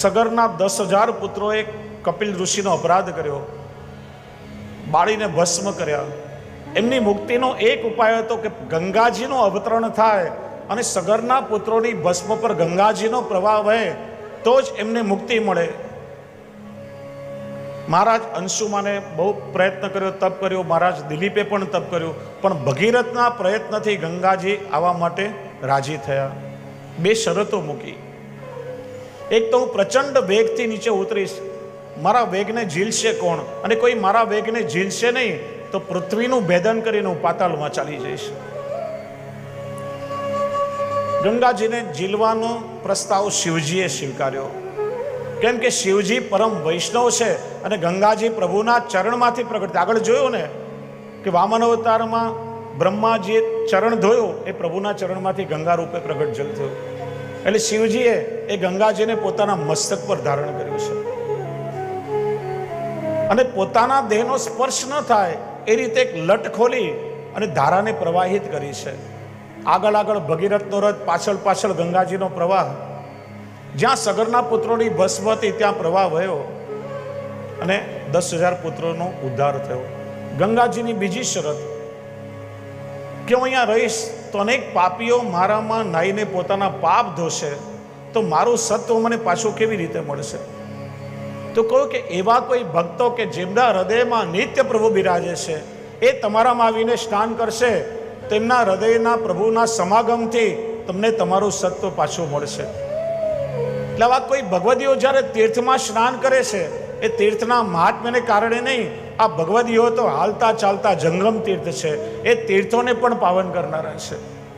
સગરના દસ હજાર પુત્રોએ કપિલ ઋષિનો અપરાધ કર્યો. બાળીને ભસ્મ કર્યા. એમની મુક્તિનો એક ઉપાય હતો કે ગંગાજીનું અવતરણ થાય અને સગરના પુત્રોની ભસ્મ પર ગંગાજીનો પ્રવાહ વહે, તો જ એમને મુક્તિ મળે. મહારાજ અંશુમાને બહુ પ્રયત્ન કર્યો, તપ કર્યો. મહારાજ દિલીપે પણ તપ કર્યું. પણ ભગીરથના પ્રયત્નથી ગંગાજી આવવા માટે રાજી થયા. બે શરતો મૂકી. એક તો હું પ્રચંડ વેગથી નીચે ઉતરીશ. મારા વેગને ઝીલશે કોણ? અને કોઈ મારા વેગને ઝીલશે નહીં, તો પૃથ્વીનું ભેદન કરીને હું પાતાળમાં ચાલી જઈશ. ગંગાજીને ઝીલવાનો પ્રસ્તાવ શિવજીએ સ્વીકાર્યો. કેમ કે શિવજી પરમ વૈષ્ણવ છે અને ગંગાજી પ્રભુના ચરણમાંથી પ્રગટ. આગળ જોયું ને કે વામન અવતારમાં બ્રહ્માજીએ ચરણ ધોયો, એ પ્રભુના ચરણમાંથી ગંગા રૂપે પ્રગટ જલ થયું. એટલે શિવજીએ એ ગંગાજીને પોતાના મસ્તક પર ધારણ કર્યું છે. અને પોતાના દેહનો સ્પર્શ ન થાય એ રીતે એક લટ ખોલી અને ધારાને પ્રવાહિત કરી છે. આગળ આગળ ભગીરથનો રથ, પાછળ પાછળ ગંગાજીનો પ્રવાહ. જ્યાં સગરના પુત્રોની ભસ્મ હતી ત્યાં પ્રવાહ વયો અને દસ હજાર પુત્રોનો ઉદ્ધાર થયો. ગંગાજીની બીજી શરત કે હું અહીંયા રહીશ તો અનેક પાપીઓ મારામાં નાહીને પોતાના પાપ ધોશે, તો મારું સત્વ મને પાછું કેવી રીતે મળશે? તો કહું કે એવા કોઈ ભક્તો કે જેમના હૃદયમાં નિત્ય પ્રભુ બિરાજે છે, એ તમારામાં આવીને સ્નાન કરશે, તેમના હૃદયના પ્રભુના સમાગમથી તમને તમારું સત્વ પાછું મળશે. એટલે આવા કોઈ ભગવદીઓ જ્યારે તીર્થમાં સ્નાન કરે છે, એ તીર્થના મહાત્મ્યને કારણે નહીં આ ભગવદીઓ તો હાલતા ચાલતા જંગમ તીર્થ છે. એ તીર્થોને પણ પાવન કરનારા છે.